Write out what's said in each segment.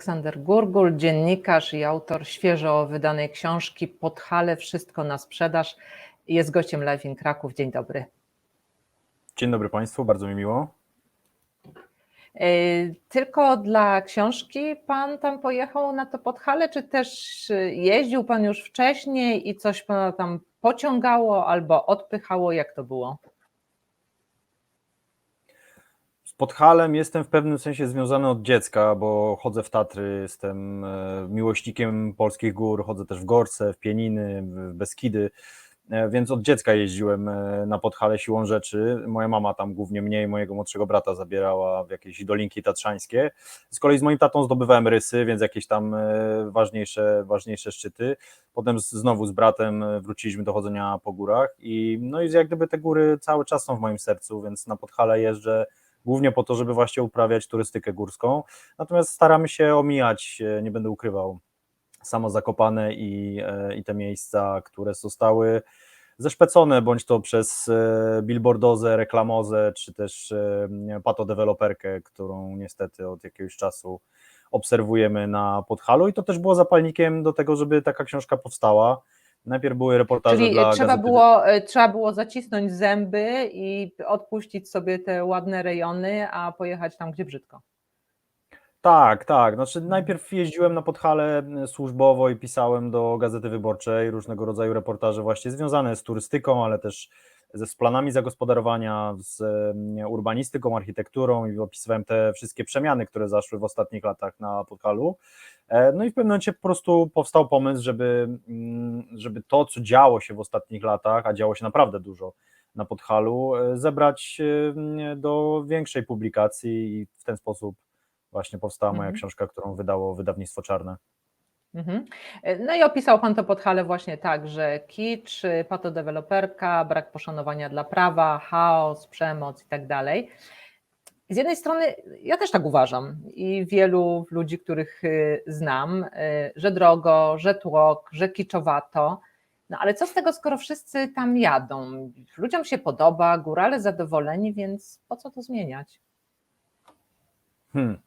Aleksander Gurgul, dziennikarz i autor świeżo wydanej książki Podhale Wszystko na sprzedaż. Jest gościem Live in Kraków. Dzień dobry. Dzień dobry Państwu, bardzo mi miło. E, tylko dla książki pan tam pojechał na to Podhale, czy też jeździł pan już wcześniej i coś pana tam pociągało albo odpychało? Jak to było? Z Podhalem jestem w pewnym sensie związany od dziecka, bo chodzę w Tatry, jestem e, miłośnikiem polskich gór, chodzę też w Gorce, w Pieniny, w Beskidy, e, więc od dziecka jeździłem e, na Podhale siłą rzeczy. Moja mama tam głównie mnie i mojego młodszego brata zabierała w jakieś dolinki tatrzańskie. Z kolei z moim tatą zdobywałem rysy, więc jakieś tam ważniejsze, ważniejsze szczyty. Potem znowu z bratem wróciliśmy do chodzenia po górach i no i jak gdyby te góry cały czas są w moim sercu, więc na Podhale jeżdżę głównie po to, żeby właśnie uprawiać turystykę górską. Natomiast staramy się omijać, e, nie będę ukrywał, samo Zakopane i, e, i te miejsca, które zostały zeszpecone, bądź to przez e, billboardozę, reklamozę, czy też patodeweloperkę, którą niestety od jakiegoś czasu obserwujemy na Podhalu i to też było zapalnikiem do tego, żeby taka książka powstała. Najpierw były reportaże Czyli dla trzeba gazety... było, e, trzeba było zacisnąć zęby i odpuścić sobie te ładne rejony, a pojechać tam, gdzie brzydko. Tak, tak. Znaczy najpierw jeździłem na Podhale służbowo i pisałem do Gazety Wyborczej różnego rodzaju reportaże właśnie związane z turystyką, ale też z planami zagospodarowania, z urbanistyką, architekturą i opisywałem te wszystkie przemiany, które zaszły w ostatnich latach na Podhalu. E, no i w pewnym momencie po prostu powstał pomysł, żeby, mm, żeby to, co działo się w ostatnich latach, a działo się naprawdę dużo na Podhalu, e, zebrać do większej publikacji i w ten sposób właśnie powstała moja Mhm. książka, którą wydało wydawnictwo Czarne. Mhm. No i opisał Pan to Podhale właśnie tak, że kicz, patodeweloperka, brak poszanowania dla prawa, chaos, przemoc i tak dalej. Z jednej strony ja też tak uważam i wielu ludzi, których y, znam, y, że drogo, że tłok, że kiczowato, no ale co z tego, skoro wszyscy tam jadą? Ludziom się podoba, górale zadowoleni, więc po co to zmieniać? Hmm.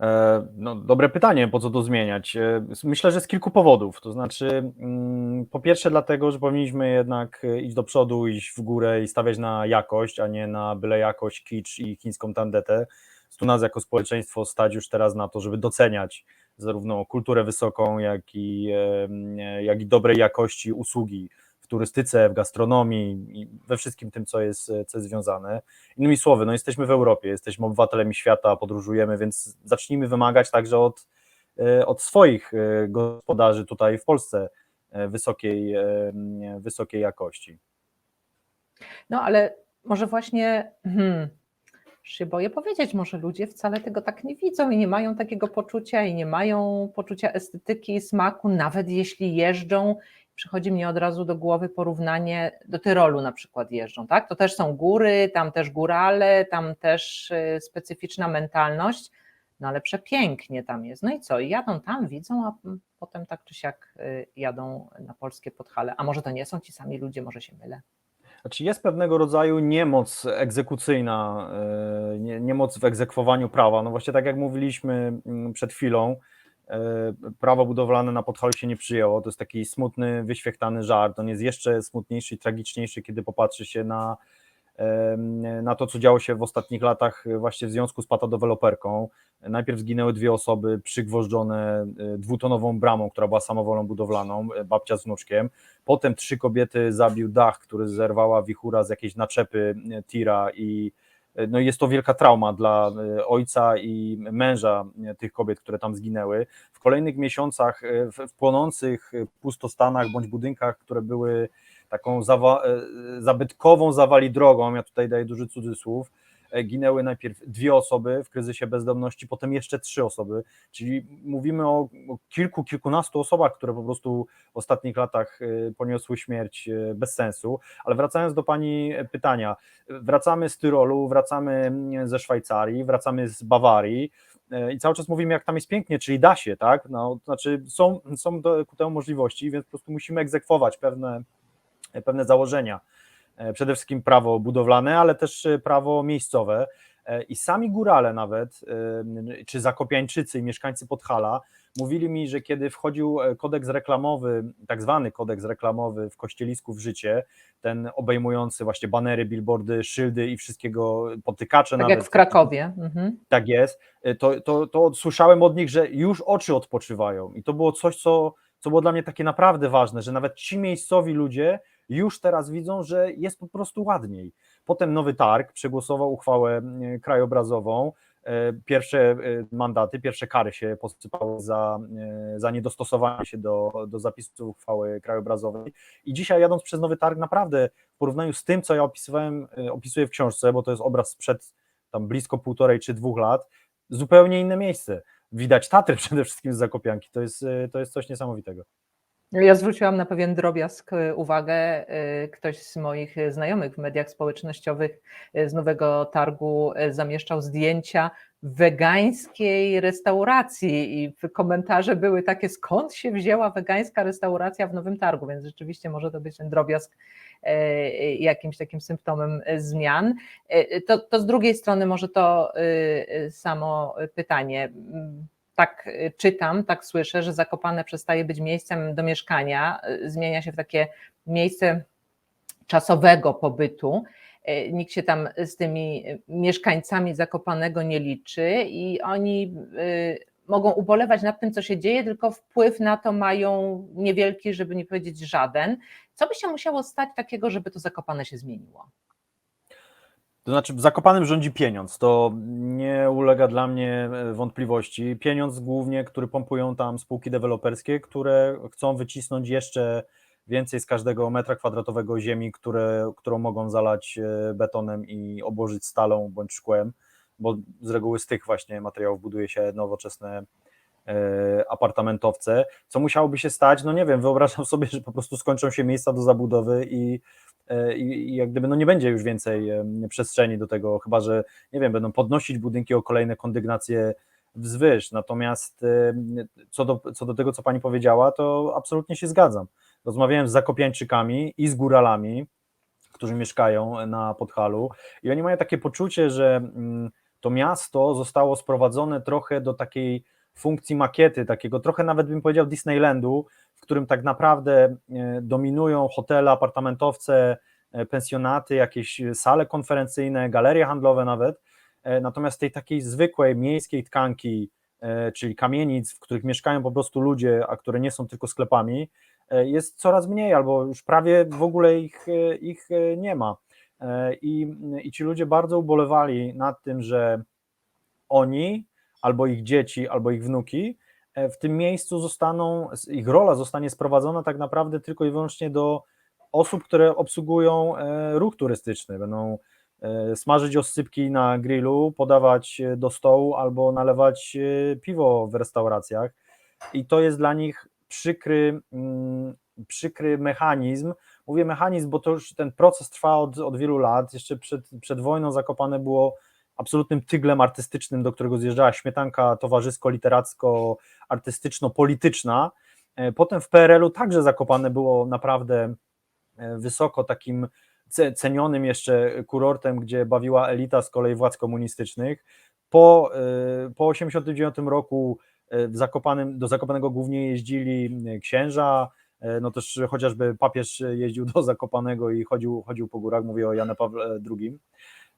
E, No, dobre pytanie, po co to zmieniać? E, Myślę, że z kilku powodów. To znaczy, mm, po pierwsze, dlatego, że powinniśmy jednak e, iść do przodu, iść w górę i stawiać na jakość, a nie na byle jakość, kicz i chińską tandetę. Tu nas jako społeczeństwo stać już teraz na to, żeby doceniać zarówno kulturę wysoką, jak i, jak i dobrej jakości usługi w turystyce, w gastronomii i we wszystkim tym, co jest, co jest związane. Innymi słowy, no jesteśmy w Europie, jesteśmy obywatelami świata, podróżujemy, więc zacznijmy wymagać także od, e, od swoich e, gospodarzy tutaj w Polsce e, wysokiej, wysokiej jakości. No ale może właśnie, hmm, się boję powiedzieć, może ludzie wcale tego tak nie widzą i nie mają takiego poczucia i nie mają poczucia estetyki i smaku, nawet jeśli jeżdżą. Przychodzi mi od razu do głowy porównanie do Tyrolu na przykład jeżdżą, tak? To też są góry, tam też górale, tam też y, specyficzna mentalność, no ale przepięknie tam jest. No i co? I jadą tam, widzą, a potem tak czy siak y, jadą na polskie Podhale. A może to nie są ci sami ludzie, może się mylę. Znaczy jest pewnego rodzaju niemoc egzekucyjna, nie- niemoc w egzekwowaniu prawa. No właśnie tak jak mówiliśmy mm, przed chwilą, prawo budowlane na Podhalu się nie przyjęło. To jest taki smutny, wyświechtany żart. On jest jeszcze smutniejszy i tragiczniejszy, kiedy popatrzy się na, na to, co działo się w ostatnich latach właśnie w związku z patodeweloperką. Najpierw zginęły dwie osoby przygwożdżone e, dwutonową bramą, która była samowolą budowlaną, e, babcia z wnuczkiem. Potem trzy kobiety zabił dach, który zerwała wichura z jakiejś naczepy e, tira i e, no jest to wielka trauma dla e, ojca i męża e, tych kobiet, które tam zginęły. W kolejnych miesiącach e, w, płonących pustostanach bądź budynkach, które były taką zawa, zabytkową zawali drogą, ja tutaj daję duży cudzysłów, ginęły najpierw dwie osoby w kryzysie bezdomności, potem jeszcze trzy osoby, czyli mówimy o, kilku, kilkunastu osobach, które po prostu w ostatnich latach e, poniosły śmierć e, bez sensu. Ale wracając do Pani pytania, wracamy z Tyrolu, wracamy mm, ze Szwajcarii, wracamy z Bawarii e, i cały czas mówimy, jak tam jest pięknie, czyli da się, tak? No, to znaczy są, są do, ku temu możliwości, więc po prostu musimy egzekwować pewne, pewne założenia. E, Przede wszystkim prawo budowlane, ale też e, prawo miejscowe. E, I sami górale nawet, czy zakopiańczycy i mieszkańcy Podhala mówili mi, że kiedy wchodził kodeks reklamowy, tak zwany kodeks reklamowy w Kościelisku w życie, ten obejmujący właśnie banery, billboardy, szyldy i wszystkiego, potykacze Tak nawet. jak w Krakowie. Mhm. Tak jest, to, to, to słyszałem od nich, że już oczy odpoczywają i to było coś, co, co było dla mnie takie naprawdę ważne, że nawet ci miejscowi ludzie już teraz widzą, że jest po prostu ładniej. Potem Nowy Targ przegłosował uchwałę e, krajobrazową, e, pierwsze e, mandaty, pierwsze kary się posypały za, za niedostosowanie się do, do zapisów uchwały krajobrazowej i dzisiaj jadąc przez Nowy Targ naprawdę w porównaniu z tym, co ja opisywałem, opisuję w książce, bo to jest obraz sprzed tam blisko półtorej czy dwóch lat, zupełnie inne miejsce. Widać Tatry przede wszystkim z Zakopianki, to jest, to jest coś niesamowitego. Ja zwróciłam na pewien drobiazg y, uwagę. y, Ktoś z moich znajomych w mediach społecznościowych y, z Nowego Targu zamieszczał zdjęcia wegańskiej restauracji i komentarze były takie, skąd się wzięła wegańska restauracja w Nowym Targu, więc rzeczywiście może to być ten drobiazg jakimś takim symptomem zmian. To, to z drugiej strony może to samo pytanie. Tak y, czytam, tak słyszę, że Zakopane przestaje być miejscem do mieszkania, y, zmienia się w takie miejsce czasowego pobytu. Y, Nikt się tam z tymi mieszkańcami Zakopanego nie liczy i oni mogą ubolewać nad tym, co się dzieje, tylko wpływ na to mają niewielki, żeby nie powiedzieć żaden. Co by się musiało stać takiego, żeby to Zakopane się zmieniło? To znaczy, w rządzi pieniądz, to nie ulega dla mnie e, wątpliwości. Pieniądz głównie, który pompują tam spółki deweloperskie, które chcą wycisnąć jeszcze więcej z każdego metra kwadratowego ziemi, które, którą mogą zalać e, betonem i obłożyć stalą bądź szkłem, bo z reguły z tych właśnie materiałów buduje się nowoczesne apartamentowce. Co musiałoby się stać? No nie wiem, wyobrażam sobie, że po prostu skończą się miejsca do zabudowy i e, i, jak gdyby no nie będzie już więcej przestrzeni do tego, chyba że nie wiem, będą podnosić budynki o kolejne kondygnacje wzwyż. Natomiast co do, co do tego, co pani powiedziała, to absolutnie się zgadzam. Rozmawiałem z zakopiańczykami i z góralami, którzy mieszkają na Podhalu i oni mają takie poczucie, że mm, to miasto zostało sprowadzone trochę do takiej funkcji makiety, takiego trochę nawet bym powiedział Disneylandu, w którym tak naprawdę e, dominują hotele, apartamentowce, e, pensjonaty, jakieś sale konferencyjne, galerie handlowe nawet. E, Natomiast tej takiej zwykłej miejskiej tkanki, czyli kamienic, w których mieszkają po prostu ludzie, a które nie są tylko sklepami, jest coraz mniej, albo już prawie w ogóle ich, ich nie ma. I, I ci ludzie bardzo ubolewali nad tym, że oni, albo ich dzieci, albo ich wnuki e, w tym miejscu zostaną, ich rola zostanie sprowadzona tak naprawdę tylko i wyłącznie do osób, które obsługują e, ruch turystyczny. Będą e, smażyć oscypki na grillu, podawać do stołu albo nalewać piwo w restauracjach. I to jest dla nich przykry, mm, przykry mechanizm. Mówię mechanizm, bo to już ten proces trwa od, od wielu lat. Jeszcze przed, przed wojną Zakopane było absolutnym tyglem artystycznym, do którego zjeżdżała śmietanka towarzysko-literacko-artystyczno-polityczna. E, Potem w PRL-u także Zakopane było naprawdę e, wysoko takim ce- cenionym jeszcze kurortem, gdzie bawiła elita z kolei władz komunistycznych. Po, e, po 1989 roku w do Zakopanego głównie jeździli księża, no też chociażby papież jeździł do Zakopanego i chodził, chodził po górach, mówię o Janie Pawle II.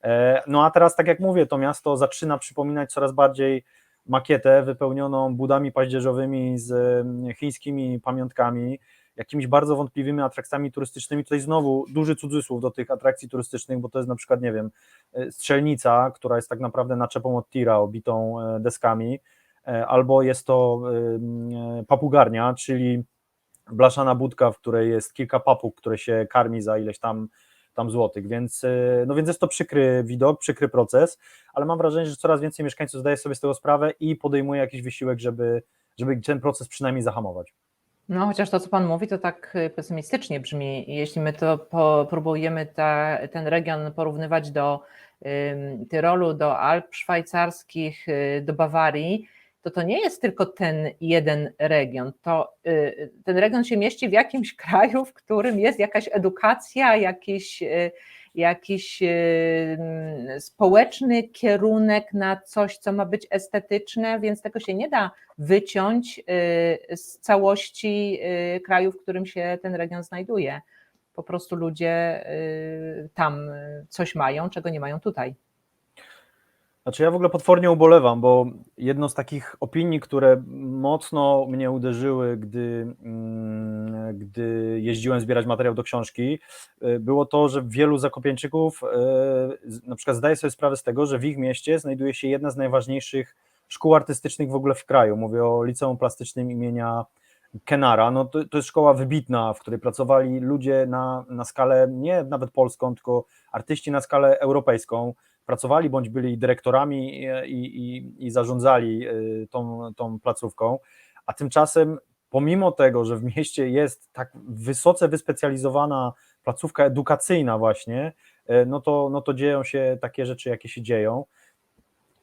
E, No a teraz, tak jak mówię, to miasto zaczyna przypominać coraz bardziej makietę wypełnioną budami paździerzowymi z mm, chińskimi pamiątkami, jakimiś bardzo wątpliwymi atrakcjami turystycznymi. Tutaj znowu duży cudzysłów do tych atrakcji turystycznych, bo to jest na przykład, nie wiem, e, strzelnica, która jest tak naprawdę naczepą od tira obitą e, deskami, albo jest to e, papugarnia, czyli blaszana budka, w której jest kilka papug, które się karmi za ileś tam tam złotych, więc, e, no więc jest to przykry widok, przykry proces, ale mam wrażenie, że coraz więcej mieszkańców zdaje sobie z tego sprawę i podejmuje jakiś wysiłek, żeby, żeby ten proces przynajmniej zahamować. No, chociaż to, co Pan mówi, to tak y, pesymistycznie brzmi. Jeśli my to po, próbujemy ta, ten region porównywać do ym, Tyrolu, do Alp szwajcarskich, y, do Bawarii, to to nie jest tylko ten jeden region. To y, ten region się mieści w jakimś kraju, w którym jest jakaś edukacja, jakieś, y, jakiś yy, społeczny kierunek na coś, co ma być estetyczne, więc tego się nie da wyciąć z całości kraju, w którym się ten region znajduje. Po prostu ludzie tam coś mają, czego nie mają tutaj. Znaczy ja w ogóle potwornie ubolewam, bo jedną z takich opinii, które mocno mnie uderzyły, gdy, mm, gdy jeździłem zbierać materiał do książki, y, było to, że wielu zakopieńczyków y, na przykład zdaje sobie sprawę z tego, że w ich mieście znajduje się jedna z najważniejszych szkół artystycznych w ogóle w kraju. Mówię o Liceum Plastycznym imienia Kenara. No to, to jest szkoła wybitna, w której pracowali ludzie na, na skalę nie nawet polską, tylko artyści na skalę europejską pracowali bądź byli dyrektorami i, i, i zarządzali y, tą, tą placówką, a tymczasem pomimo tego, że w mieście jest tak wysoce wyspecjalizowana placówka edukacyjna właśnie, y, no to, no to dzieją się takie rzeczy, jakie się dzieją.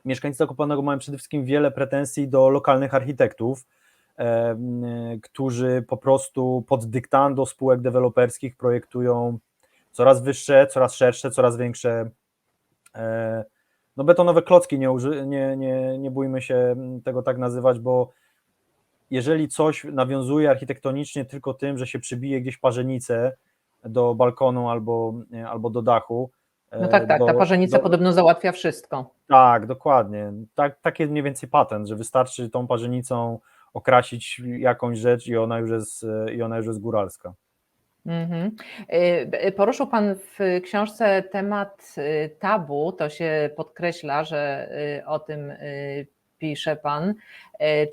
Mieszkańcy Zakopanego mają przede wszystkim wiele pretensji do lokalnych architektów, którzy po prostu pod dyktando spółek deweloperskich projektują coraz wyższe, coraz szersze, coraz większe E, no betonowe klocki, nie, uży, nie, nie, nie bójmy się tego tak nazywać, bo jeżeli coś nawiązuje architektonicznie tylko tym, że się przybije gdzieś parzenicę do balkonu albo, albo do dachu. No tak, tak, do, ta parzenica do, podobno załatwia wszystko. Tak, dokładnie. Tak, tak jest mniej więcej patent, że wystarczy tą parzenicą okrasić jakąś rzecz i ona już jest, i ona już jest góralska. Mhm. Y, Poruszył Pan w książce temat y, tabu, to się podkreśla, że y, o tym pisze Pan,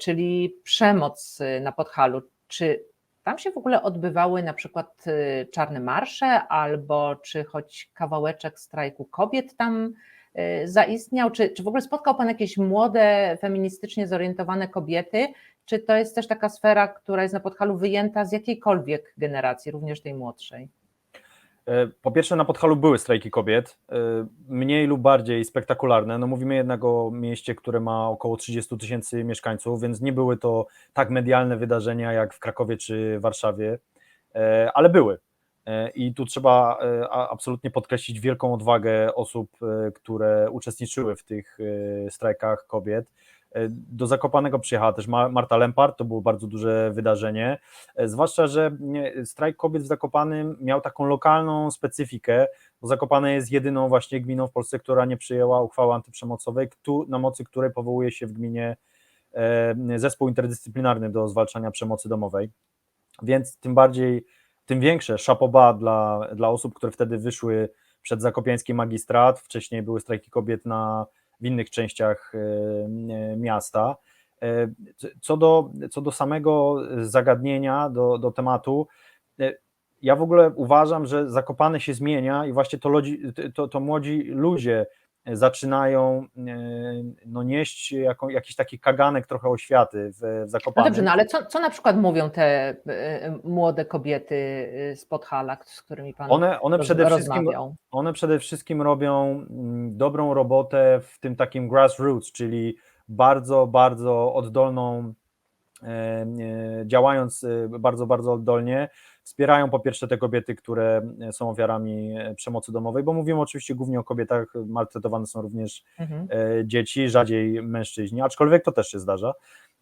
czyli przemoc na Podhalu. Czy tam się w ogóle odbywały na przykład czarne marsze, albo czy choć kawałeczek strajku kobiet tam zaistniał? Czy, czy w ogóle spotkał Pan jakieś młode, feministycznie zorientowane kobiety, czy to jest też taka sfera, która jest na Podhalu wyjęta z jakiejkolwiek generacji, również tej młodszej? E, Po pierwsze, na Podhalu były strajki kobiet, e, mniej lub bardziej spektakularne. No mówimy jednak o mieście, które ma około 30 tysięcy mieszkańców, więc nie były to tak medialne wydarzenia jak w Krakowie czy Warszawie, e, ale były. I tu trzeba absolutnie podkreślić wielką odwagę osób, które uczestniczyły w tych strajkach kobiet. E, Do Zakopanego przyjechała też Ma- Marta Lempart, to było bardzo duże wydarzenie, E, zwłaszcza, że strajk kobiet w Zakopanym miał taką lokalną specyfikę, bo Zakopane jest jedyną właśnie gminą w Polsce, która nie przyjęła uchwały antyprzemocowej, na mocy której powołuje się w gminie e, zespół interdyscyplinarny do zwalczania przemocy domowej, więc tym bardziej, tym większe szapoba dla, dla osób, które wtedy wyszły przed zakopiański magistrat, wcześniej były strajki kobiet na, w innych częściach e, e, miasta. E, Co do, co do samego zagadnienia, do, do tematu, ja w ogóle uważam, że Zakopane się zmienia i właśnie to, ludzi, to, to młodzi ludzie zaczynają e, no, nieść jaką, jakiś taki kaganek trochę oświaty w, w No Zakopanem. dobrze, no ale co, co na przykład mówią te y, młode kobiety z Podhala, z którymi Pan One, one, przede wszystkim, rozmawiał? one przede wszystkim robią mm, dobrą robotę w tym takim grassroots, czyli bardzo, bardzo oddolną, e, e, działając e, bardzo, bardzo oddolnie, wspierają po pierwsze te kobiety, które są ofiarami e, przemocy domowej, bo mówimy oczywiście głównie o kobietach, maltretowane są również Mhm. e, dzieci, rzadziej mężczyźni, aczkolwiek to też się zdarza.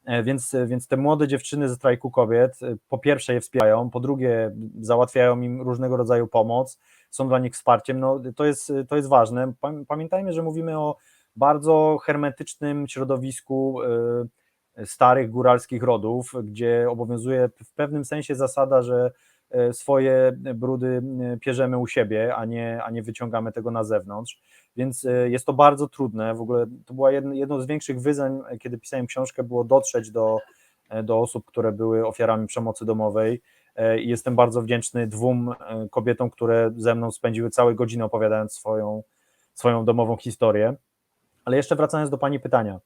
E, Więc, więc te młode dziewczyny ze strajku kobiet, e, po pierwsze je wspierają, po drugie załatwiają im różnego rodzaju pomoc, są dla nich wsparciem. No, to, jest, to jest ważne. Pam- Pamiętajmy, że mówimy o bardzo hermetycznym środowisku e, starych góralskich rodów, gdzie obowiązuje w pewnym sensie zasada, że e, swoje brudy e, pierzemy u siebie, a nie, a nie wyciągamy tego na zewnątrz. Więc e, jest to bardzo trudne. W ogóle to była jedno, z większych wyzwań, kiedy pisałem książkę, było dotrzeć do, do osób, które były ofiarami przemocy domowej. Jestem bardzo wdzięczny dwóm kobietom, które ze mną spędziły całe godziny opowiadając swoją, swoją domową historię. Ale jeszcze wracając do Pani pytania,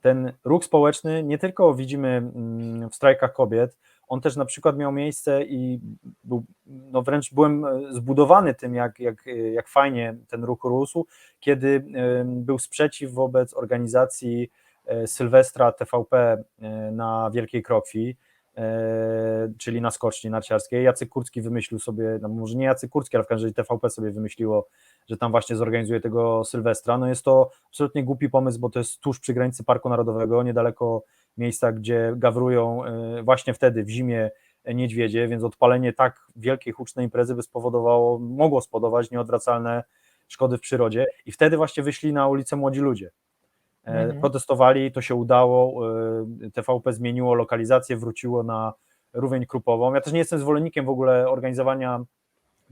ten ruch społeczny nie tylko widzimy mm, w strajkach kobiet, on też na przykład miał miejsce i był, no wręcz byłem e, zbudowany tym, jak, jak, jak fajnie ten ruch rósł, kiedy e, był sprzeciw wobec organizacji e, Sylwestra TVP e, na Wielkiej Krokwi. E, czyli na skoczni narciarskiej. Jacek Kurski wymyślił sobie, no może nie Jacek Kurski, ale w każdym razie TVP sobie wymyśliło, że tam właśnie zorganizuje tego Sylwestra. No jest to absolutnie głupi pomysł, bo to jest tuż przy granicy Parku Narodowego, niedaleko miejsca, gdzie gawrują e, właśnie wtedy w zimie niedźwiedzie, więc odpalenie tak wielkiej, hucznej imprezy by spowodowało, mogło spowodować nieodwracalne szkody w przyrodzie i wtedy właśnie wyszli na ulicę młodzi ludzie. E, Mhm. Protestowali, to się udało, e, TVP zmieniło lokalizację, wróciło na Rówień Krupową. Ja też nie jestem zwolennikiem w ogóle organizowania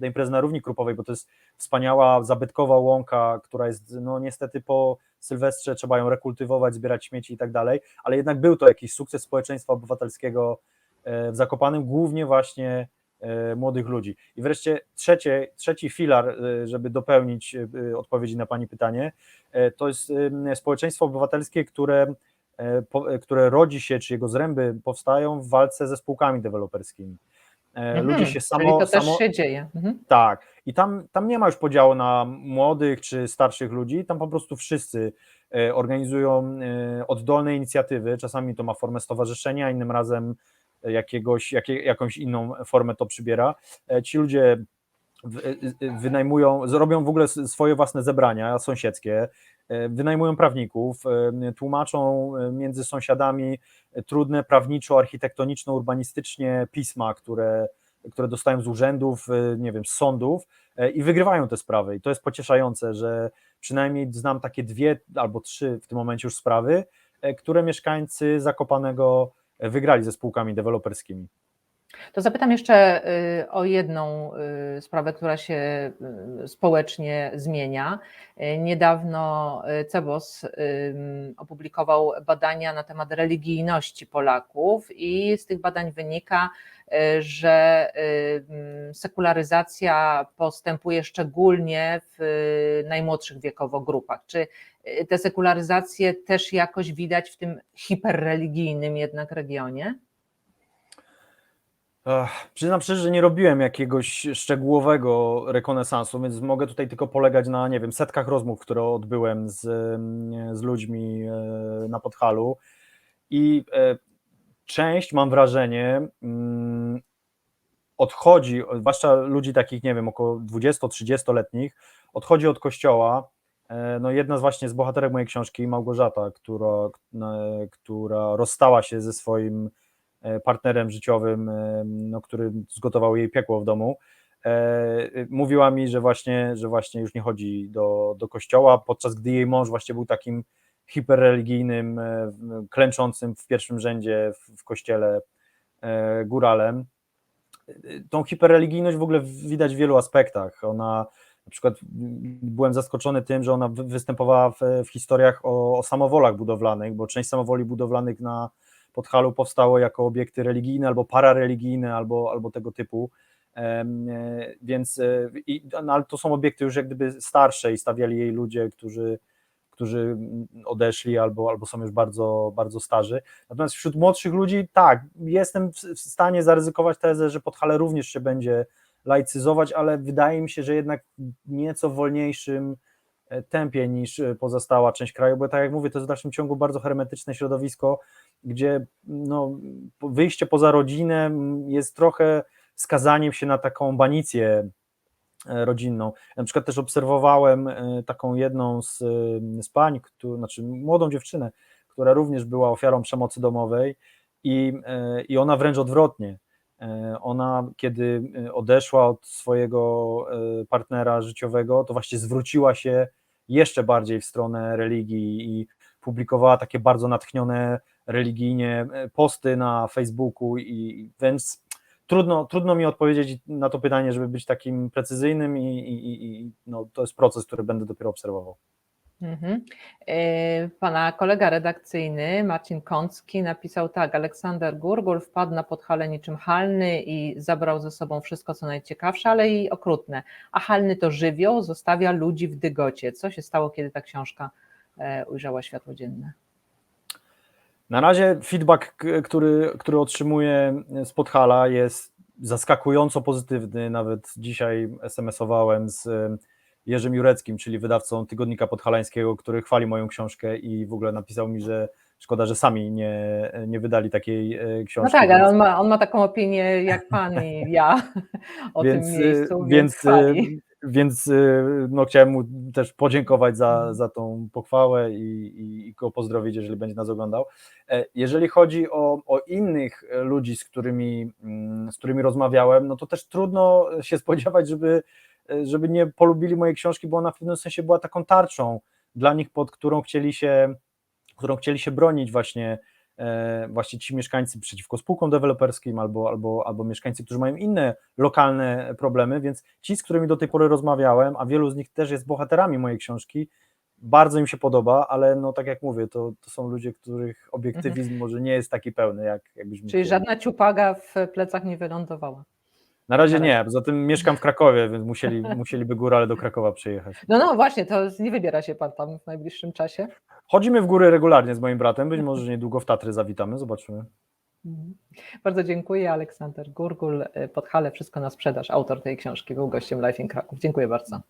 tej imprezy na Równi Krupowej, bo to jest wspaniała, zabytkowa łąka, która jest, no niestety po Sylwestrze trzeba ją rekultywować, zbierać śmieci i tak dalej, ale jednak był to jakiś sukces społeczeństwa obywatelskiego e, w Zakopanem, głównie właśnie młodych ludzi. I wreszcie trzecie, trzeci filar, e, żeby dopełnić e, odpowiedzi na Pani pytanie, e, to jest e, społeczeństwo obywatelskie, które, e, e, które rodzi się, czy jego zręby powstają w walce ze spółkami deweloperskimi. E, Mhm, Ludzie się Czyli samo, to też samo, się dzieje. Mhm. tak, i tam, tam nie ma już podziału na młodych czy starszych ludzi, tam po prostu wszyscy e, organizują e, oddolne inicjatywy, czasami to ma formę stowarzyszenia, innym razem e, jakiegoś, jakie, jakąś inną formę to przybiera. E, Ci ludzie w- e, wynajmują, zrobią w ogóle swoje własne zebrania sąsiedzkie, e, wynajmują prawników, e, tłumaczą e, między sąsiadami e, trudne prawniczo-architektoniczno-urbanistycznie pisma, które które dostają z urzędów, nie wiem, z sądów e, i wygrywają te sprawy. I to jest pocieszające, że przynajmniej znam takie dwie albo trzy w tym momencie już sprawy, e, które mieszkańcy Zakopanego e, wygrali ze spółkami deweloperskimi. To zapytam jeszcze y, o jedną y, sprawę, która się y, społecznie zmienia. Niedawno CEBOS opublikował badania na temat religijności Polaków i z tych badań wynika, że ym, sekularyzacja postępuje szczególnie w y, najmłodszych wiekowo grupach. Czy tę sekularyzację też jakoś widać w tym hiperreligijnym jednak regionie? Ech, przyznam szczerze, że nie robiłem jakiegoś szczegółowego rekonesansu, więc mogę tutaj tylko polegać na, nie wiem, setkach rozmów, które odbyłem z, z ludźmi e, na Podhalu i e, część, mam wrażenie, mm, odchodzi, zwłaszcza ludzi takich, nie wiem, około 20-30-letnich, odchodzi od kościoła. E, No jedna z właśnie z bohaterek mojej książki, Małgorzata, która, e, która rozstała się ze swoim e, partnerem życiowym, no, który zgotował jej piekło w domu, mówiła mi, że właśnie, że właśnie już nie chodzi do, do kościoła, podczas gdy jej mąż właśnie był takim hiperreligijnym, e, klęczącym w pierwszym rzędzie w, kościele e, góralem. Tą hiperreligijność w ogóle widać w wielu aspektach. Ona na przykład byłem zaskoczony tym, że ona wy- występowała w, w historiach o, o samowolach budowlanych, bo część samowoli budowlanych na Podhalu powstało jako obiekty religijne albo parareligijne, albo, albo tego typu. E, Więc no, ale to są obiekty już jak gdyby starsze i stawiali jej ludzie, którzy, którzy odeszli albo, albo są już bardzo, bardzo starzy. Natomiast wśród młodszych ludzi, tak, jestem w stanie zaryzykować tezę, że Podhale również się będzie laicyzować, ale wydaje mi się, że jednak nieco wolniejszym e, tempie niż e, pozostała część kraju, bo tak jak mówię, to jest w dalszym ciągu bardzo hermetyczne środowisko, gdzie no, wyjście poza rodzinę mm, jest trochę skazaniem się na taką banicję rodzinną. Na przykład też obserwowałem e, taką jedną z, e, z pań, któ- znaczy młodą dziewczynę, która również była ofiarą przemocy domowej i, e, i ona wręcz odwrotnie. Ona, kiedy odeszła od swojego partnera życiowego, to właśnie zwróciła się jeszcze bardziej w stronę religii i publikowała takie bardzo natchnione religijnie posty na Facebooku i więc trudno, trudno mi odpowiedzieć na to pytanie, żeby być takim precyzyjnym i, i, i- no, to jest proces, który będę dopiero obserwował. Mhm. E, Pana kolega redakcyjny Marcin Kącki napisał tak, Aleksander Gurgul wpadł na Podhale niczym Halny i zabrał ze sobą wszystko co najciekawsze, ale i okrutne. A Halny to żywioł, zostawia ludzi w dygocie. Co się stało, kiedy ta książka e, ujrzała światło dzienne? Na razie feedback, który, który otrzymuję z Podhala jest zaskakująco pozytywny. Nawet dzisiaj SMS-owałem z Jerzym Jureckim, czyli wydawcą Tygodnika Podhalańskiego, który chwali moją książkę i w ogóle napisał mi, że Szkoda, że sami nie, nie wydali takiej e, No książki. tak, ale więc- on ma, on ma taką opinię jak pan i ja o więc, tym miejscu, więc, więc, y, więc y, no, chciałem mu też podziękować za, Mhm. za tą pochwałę i, i, i go pozdrowić, jeżeli będzie nas oglądał. E, Jeżeli chodzi o, o innych ludzi, z którymi, mm, z którymi rozmawiałem, no to też trudno się spodziewać, żeby, żeby nie polubili mojej książki, bo ona w pewnym sensie była taką tarczą dla nich, pod którą chcieli się, którą chcieli się bronić właśnie właśnie ci mieszkańcy przeciwko spółkom deweloperskim albo, albo, albo mieszkańcy, którzy mają inne lokalne problemy, więc ci, z którymi do tej pory rozmawiałem, a wielu z nich też jest bohaterami mojej książki, bardzo im się podoba, ale no tak jak mówię, to, to są ludzie, których obiektywizm może nie jest taki pełny, jak, jakbyśmy Czyli chcieli. żadna ciupaga w plecach nie wylądowała. Na razie nie, poza tym mieszkam w Krakowie, więc musieli, musieliby górale do Krakowa przyjechać. No, no właśnie, to nie wybiera się pan tam w najbliższym czasie. Chodzimy w góry regularnie z moim bratem, być może niedługo w Tatry zawitamy, zobaczymy. Mhm. Bardzo dziękuję. Aleksander Gurgul, y, Podhale, Wszystko na sprzedaż. Autor tej książki był gościem Life in Kraków. Dziękuję bardzo.